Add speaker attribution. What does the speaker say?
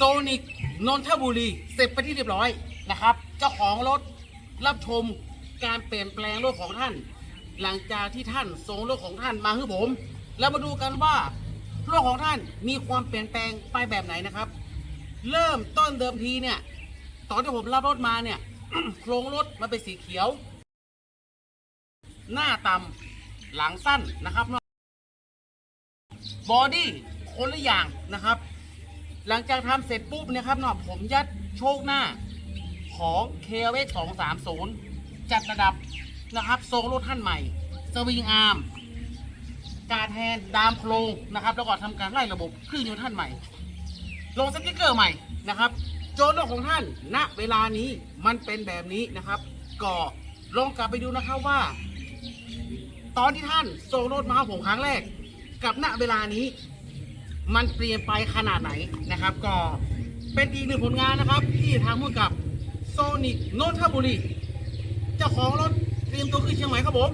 Speaker 1: โซนิกนนทบุรี เสร็จไปที่เรียบร้อยนะครับ เจ้าของรถรับชมการเปลี่ยนแปลงรถของท่าน หลังจากที่ท่านส่งรถของท่านมาให้ผม แล้วมาดูกันว่ารถของท่านมีความเปลี่ยนแปลงไปแบบไหนนะครับ เริ่มต้นเดิมทีเนี่ยตอนที่ผมรับรถมาเนี่ยโครงรถมันเป็นสีเขียว หน้าต่ำหลังสั้นนะครับบอดี้คนละอย่างนะครับ หลังจากทำเสร็จปุ๊บเนะครับเนาะผมยัดโชคหน้าของ k w 230จัดระดับนะครับทรงรถท่านใหม่ สวิงอาร์มการแทนดามโครงนะครับ แล้วก็ทำการไล่ระบบเครื่องยนต์ท่านใหม่ ลงสติ๊กเกอร์ใหม่นะครับโจทย์รถของท่านณเวลานี้มันเป็นแบบนี้นะครับ ก็ลองกลับไปดูนะครับว่า ตอนที่ท่านส่งรถมาห้ผมครั้งแรก กับณเวลานี้ มันเปลี่ยนไปขนาดไหนนะครับ ก็เป็นอีกหนึ่งผลงานนะครับ ที่ทำร่งกับโซนิกนนทบุรีเจ้าของรถเตรียมตัวขึ้นเชียงใหม่ครับผม